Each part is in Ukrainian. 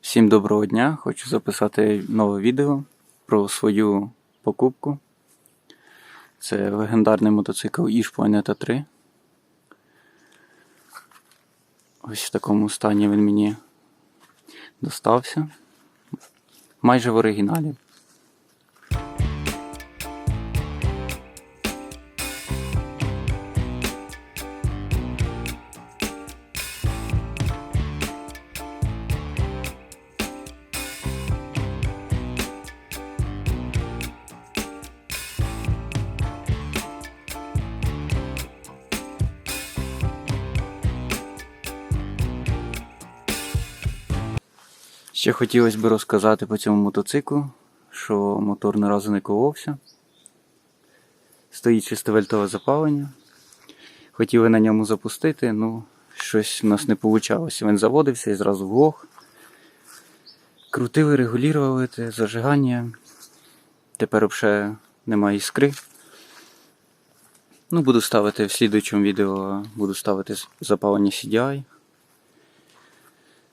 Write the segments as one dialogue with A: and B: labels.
A: Всім доброго дня! Хочу записати нове відео про свою покупку. Це легендарний мотоцикл Ish Planeta 3. Ось в такому стані він мені достався. Майже в оригіналі. Ще хотілося б розказати по цьому мотоциклу, що мотор ні разу не коловся. Стоїть чистовельтове запалення. Хотіли на ньому запустити, ну щось у нас не вийшло. Він заводився і зразу глох. Крутили, регулювали те зажигання. Тепер взагалі немає іскри. Ну, буду ставити в слідуючому відео, буду ставити запалення CDI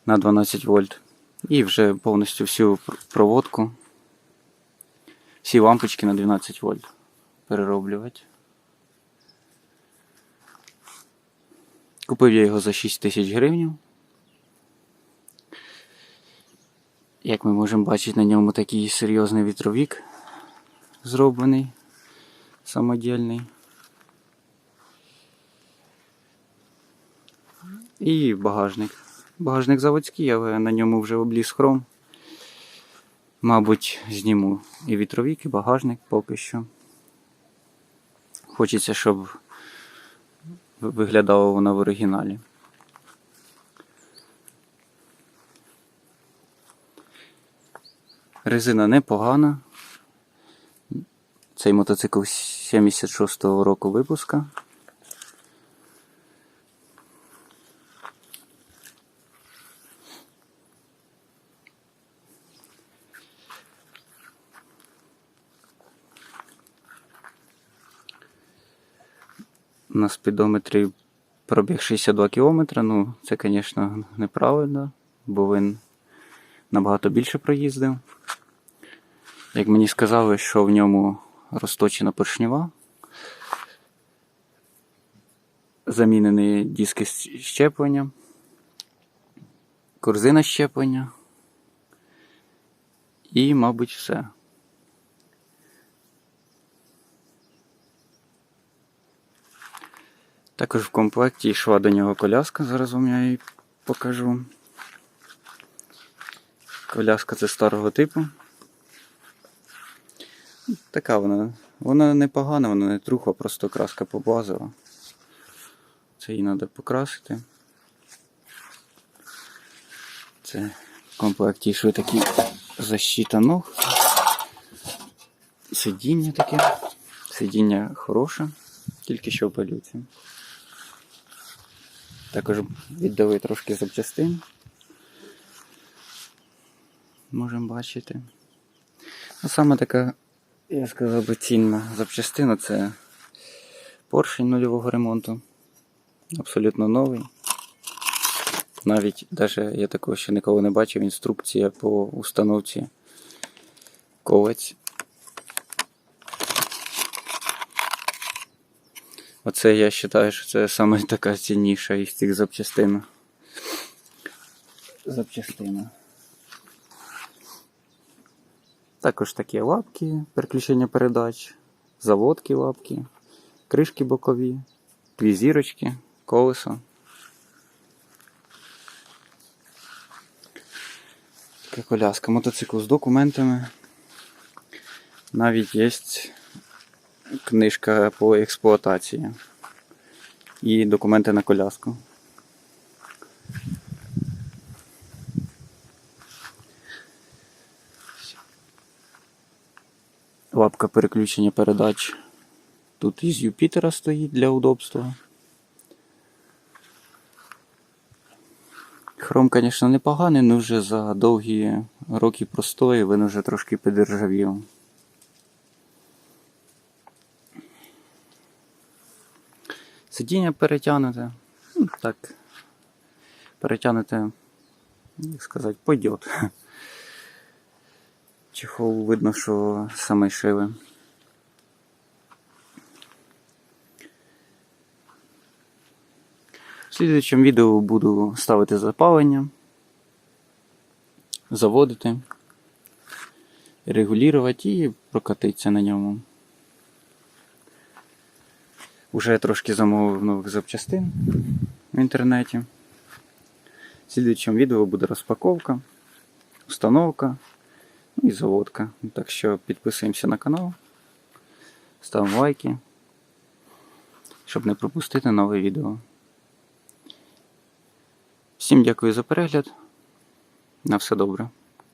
A: на 12 вольт. І вже повністю всю проводку, всі лампочки на 12 вольт перероблювати. Купив я його за 6 тисяч гривень. Як ми можемо бачити, на ньому такий серйозний вітровік зроблений, самодільний. І багажник. Багажник заводський, але на ньому вже обліз хром. Мабуть, зніму і вітровік, і багажник поки що. Хочеться, щоб ви- виглядало воно в оригіналі. Резина непогана. Цей мотоцикл 76-го року випуска. На спідометрі пробіг 62 км. Ну, це, звісно, неправильно, бо він набагато більше проїздив. Як мені сказали, що в ньому розточена поршнева, замінені диски щеплення, корзина щеплення і, мабуть, все. Також в комплекті йшла до нього коляска, зараз вам я її покажу. Коляска це старого типу. Така вона. Вона непогана, вона не труха, просто краска поблазила. Це її треба покрасити. Це в комплекті йшли такі защита ног. Сидіння таке. Сидіння хороше, тільки що в пилюці. Також віддали трошки запчастин. Можемо бачити. А саме така, я сказав би, цінна запчастина це поршень нульового ремонту. Абсолютно новий. Навіть даже я такого ще ніколи не бачив. Інструкція по установці колець. Оце я вважаю, що це саме така цінніша із цих запчастин. Запчастина. Також такі лапки, переключення передач, заводки лапки, кришки бокові, дві зірочки, колесо. Така коляска, мотоцикл з документами. Навіть є книжка по експлуатації і документи на коляску. Лапка переключення передач. Тут із Юпітера стоїть для удобства. Хром, звісно, непоганий, але вже за довгі роки простої він вже трошки підржавів. Сидіння перетягнуте. Ну, Так. Перетягнуте як сказати, пойдет. Чехол видно, що саме шили. В слідуючому відео буду ставити запалення, заводити, регулювати і прокатитися на ньому. Уже я трошки замовив нових запчастин в інтернеті. В слідуючому відео буде розпаковка, установка ну і заводка. Так що підписуємося на канал, ставимо лайки, щоб не пропустити нове відео. Всім дякую за перегляд. На все добре.